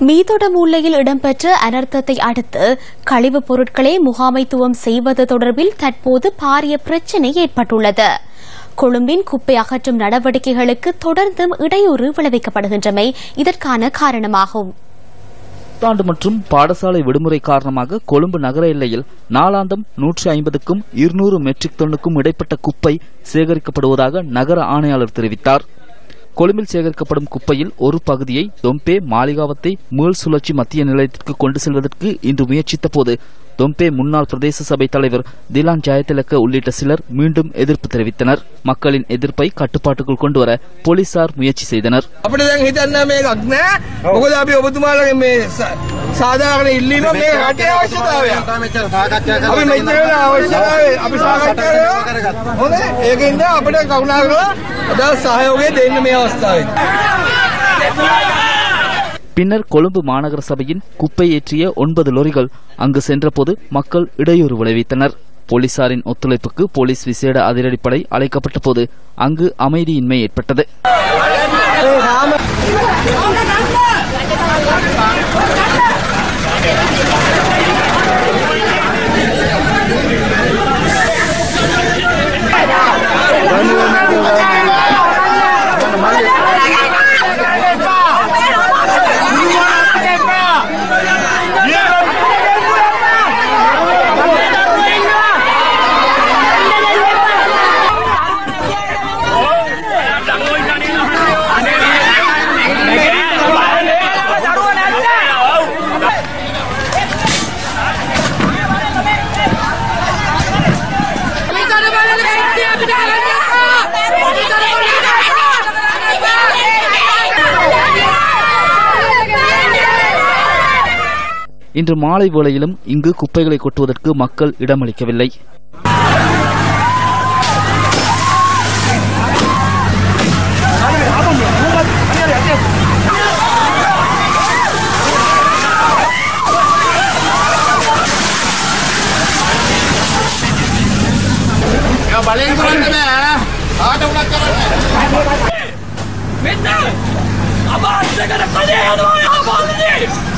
மீதொட மூலையில் இடம்பெற்ற அனர்த்தத்தை அடுத்து கழிவுப் பொருட்களை முகாமைத்துவம் செய்வது தொடர்பில் தற்போது பாரிய பிரச்சினை ஏற்பட்டுள்ளது. கொழும்பின் குப்பை அகற்றும் நடவடிக்கைகளுக்கு தொடர்ந்தும் இடையூறு விளைவிக்கப்படுகின்றமை இதற்கான காரணமாகும். புத்தாண்டு மற்றும் பாடசாலை விடுமுறை காரணமாக கொழும்பு நகர எல்லையில் நாளாந்தம் நூற்றி ஐம்பதுக்கும் இருநூறு மெட்ரிக் டன்னுக்கும் இடைப்பட்ட குப்பை சேகரிக்கப்படுவதாக நகர ஆணையாளர் தெரிவித்தார். கொழும்பில் சேகரிக்கப்படும் குப்பையில் ஒரு பகுதியை தொம்பே மாளிகாவத்தை மீள் சுழற்சி மத்திய நிலையத்திற்கு கொண்டு செல்வதற்கு இன்று முயற்சித்த போது தொம்பே முன்னாள் பிரதேச சபை தலைவர் திலான் ஜெயதிலக்க உள்ளிட்ட சிலர் மீண்டும் எதிர்ப்பு தெரிவித்தனர் மக்களின் எதிர்ப்பை கட்டுப்பாட்டுக்குள் கொண்டுவர போலீசார் முயற்சி செய்தனர் අපිට දැන් හිතන්න මේකක් නෑ මොකද අපි ඔබතුමාලගේ මේ ස- සාධාරණ ඉල්ලීම මේ රටේ අවශ්‍යතාවයක් අපි මෙච්චර වෙලා අවශ්‍යතාවය අපි සාකච්ඡා කරනවා හොඳ ඒකින්ද අපිට කරුණාකරලා අදා සහයෝගය දෙන්න මේ අවස්ථාවේ பின்னர் கொழும்பு மாநகர சபையின் குப்பை ஏற்றிய ஒன்பது லொரிகள் அங்கு சென்றபோது மக்கள் இடையூறு விளைவித்தனர். போலீசாரின் ஒத்துழைப்புக்கு போலீஸ் விசேட அதிரடிப்படை அழைக்கப்பட்ட போது அங்கு அமைதியின்மை ஏற்பட்டது. இன்று மாலை வேளையிலும் இங்கு குப்பைகளை கொட்டுவதற்கு மக்கள் இடமளிக்கவில்லை Midnight! I'm on, they're gonna play the hell out of my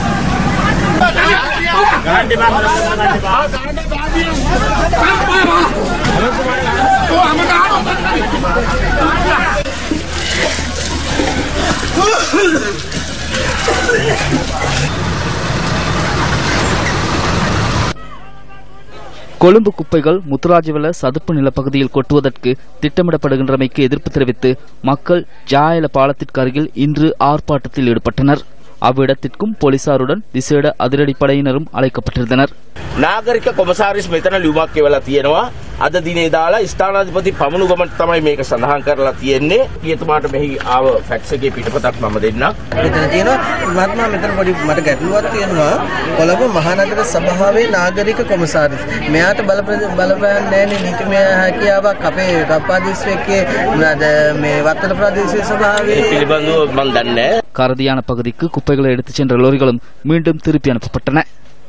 Colombo குப்பைகள் முத்துராஜவல சதுப்பு நிலப்பகுதியில் கொட்டுவதற்கு திட்டமிடப்படுகின்றமைக்கு எதிர்ப்பு தெரிவித்து மக்கள் ஜாயல பாலத்திற்கு அருகில் இன்று ஆர்ப்பாட்டத்தில் ஈடுபட்டனர். அவ்விடத்திற்கும் போலீசாருடன் விசேட அதிரடிப்படையினரும் அழைக்கப்பட்டிருந்தனர் නාගරික කොමසාරිස් මෙතන ලියුමක් කියවලා තියෙනවා අද දිනේ දාලා ස්ථානාධිපති පමුණුගමට තමයි මේක සඳහන් කරලා තියෙන්නේ පියතුමාට මෙහි ආව ෆැක්ස් එකේ පිටපතක් මම දෙන්නම් මෙතන තියෙනවා මහත්මයා මෙතන පොඩි මට ගැටලුවක් තියෙනවා කොළඹ මහනගර සභාවේ නාගරික කොමසාරිස් මෙයාට බල බලපෑම් නැහැනේ නීතිමය හැකියාවක් අපේ රප්පාදීස්වයේ මොනවාද මේ වත්තල ප්‍රදේශීය ඒ සභාවේ පිළිබඳව මම දන්නේ නැහැ. கரதியான பகுதிக்கு குப்பைகளை எடுத்துச் சென்ற லோரிகளும் மீண்டும் திருப்பி அனுப்பப்பட்டன.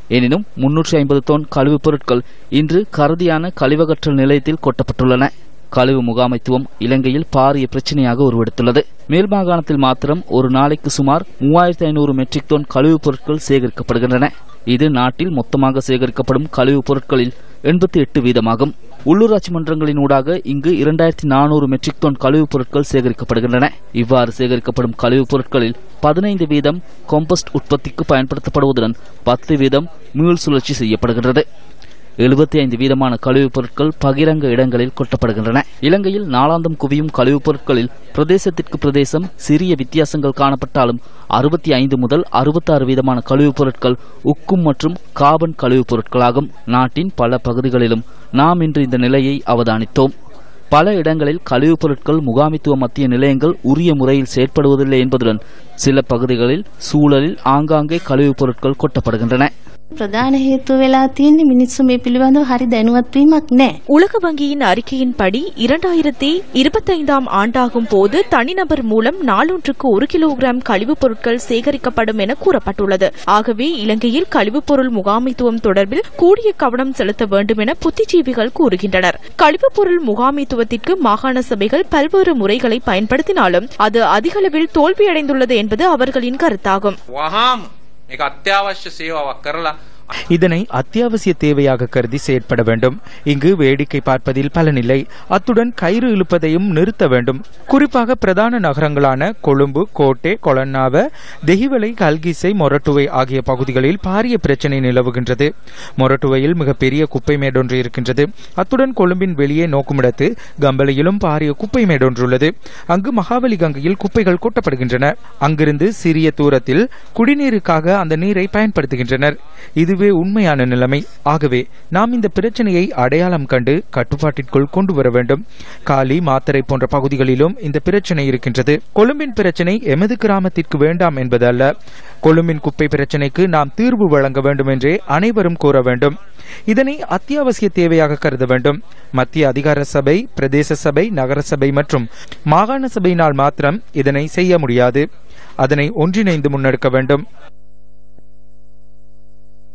எனினும் முன்னூற்றி ஐம்பது தொன் கழிவுப் பொருட்கள் இன்று கரதியான கழிவகற்றல் நிலையத்தில் கொட்டப்பட்டுள்ளன. கழிவு முகாமைத்துவம் இலங்கையில் பாரிய பிரச்சனையாக உருவெடுத்துள்ளது. மேல் மாகாணத்தில் மாத்திரம் ஒரு நாளைக்கு சுமார் மூவாயிரத்தி ஐநூறு மெட்ரிக் டன் கழிவுப் பொருட்கள் சேகரிக்கப்படுகின்றன. இது நாட்டில் மொத்தமாக சேகரிக்கப்படும் கழிவுப் பொருட்களில் எண்பத்தி எட்டு வீதமாகும். உள்ளூராட்சி மன்றங்களின் ஊடாக இங்கு இரண்டாயிரத்தி நானூறு மெட்ரிக் டன் கழிவுப் பொருட்கள் சேகரிக்கப்படுகின்றன. இவ்வாறு சேகரிக்கப்படும் கழிவுப் பொருட்களில் பதினைந்து வீதம் கொம்பஸ்ட் உற்பத்திக்கு பயன்படுத்தப்படுவதுடன் பத்து வீதம் மீள் சுழற்சி செய்யப்படுகின்றது. எழுபத்தி ஐந்து வீதமான கழிவுப் பொருட்கள் பகிரங்க இடங்களில் கொட்டப்படுகின்றன. இலங்கையில் நாளாந்தம் குவியும் கழிவுப் பொருட்களில் பிரதேசத்திற்கு பிரதேசம் சிறிய வித்தியாசங்கள் காணப்பட்டாலும் அறுபத்தி ஐந்து முதல் அறுபத்தாறு வீதமான கழிவுப் பொருட்கள் உக்கும் மற்றும் காபன் கழிவுப் பொருட்களாகும். நாட்டின் பல பகுதிகளிலும் நாம் இன்று இந்த நிலையை அவதானித்தோம். பல இடங்களில் கழிவுப் பொருட்கள் முகாமித்துவ மத்திய நிலையங்கள் உரிய முறையில் செயற்படுவதில்லை என்பதுடன் சில பகுதிகளில் சூழலில் ஆங்காங்கே கழிவுப் பொருட்கள் கொட்டப்படுகின்றன. ප්‍රධාන හේතුව වෙලා තියෙන්නේ මිනිස්සු මේ පිළිබඳව හරි දැනුවත් වීමක් නැහැ. உலக வங்கியின் அறிக்கையின்படி இரண்டாயிரத்தி இருபத்தைந்தாம் ஆண்டாகும் போது தனிநபர் மூலம் நாளொன்றுக்கு ஒரு கிலோகிராம் கழிவுப் பொருட்கள் சேகரிக்கப்படும் என கூறப்பட்டுள்ளது ஆகவே இலங்கையில் கழிவுப் பொருள் முகாமைத்துவம் தொடர்பில் கூடிய கவனம் செலுத்த வேண்டும் என புத்திஜீவிகள் கூறுகின்றனர் கழிவுப் பொருள் முகாமைத்துவத்திற்கு மாகாண சபைகள் பல்வேறு முறைகளை பயன்படுத்தினாலும் அது அதிகளவில் தோல்வியடைந்துள்ளது என்பது அவர்களின் கருத்தாகும் වහාම මේක අත්‍යවශ්‍ය සේවාවක් කරලා இதனை அத்தியாவசிய தேவையாக கருதி செயற்பட வேண்டும். இங்கு வேடிக்கை பார்ப்பதில் பலனில்லை. அத்துடன் கயிறு இழுப்பதையும் நிறுத்த வேண்டும். குறிப்பாக பிரதான நகரங்களான கொழும்பு கோட்டை கொலன்னாவ தெஹிவலை கல்கிசை மொரட்டுவை ஆகிய பகுதிகளில் பாரிய பிரச்சினை நிலவுகின்றது. மொரட்டுவையில் மிகப்பெரிய குப்பை மேடொன்று இருக்கின்றது. அத்துடன் கொழும்பின் வெளியே நோக்குமிடத்து கம்பளையிலும் பாரிய குப்பை மேடொன்றுள்ளது அங்கு மகாவலி கங்கையில் குப்பைகள் கொட்டப்படுகின்றன. அங்கிருந்து சிறிய தூரத்தில் குடிநீருக்காக அந்த நீரை பயன்படுத்துகின்றனர். இது இதுவே உண்மையான நிலைமை. ஆகவே நாம் இந்த பிரச்சனையை அடையாளம் கண்டு கட்டுப்பாட்டிற்குள் கொண்டு வர வேண்டும். காலி மாத்தரை போன்ற பகுதிகளிலும் இந்த பிரச்சனை இருக்கின்றது. கொழும்பின் பிரச்சனை எமது கிராமத்திற்கு வேண்டாம் என்பது அல்ல கொழும்பின் குப்பை பிரச்சனைக்கு நாம் தீர்வு வழங்க வேண்டும் என்றே அனைவரும் கூற வேண்டும். இதனை அத்தியாவசிய தேவையாக கருத வேண்டும். மத்திய அதிகார சபை பிரதேச சபை நகர சபை மற்றும் மாகாண சபையினால் மாத்திரம் இதனை செய்ய முடியாது. அதனை ஒன்றிணைந்து முன்னெடுக்க வேண்டும்.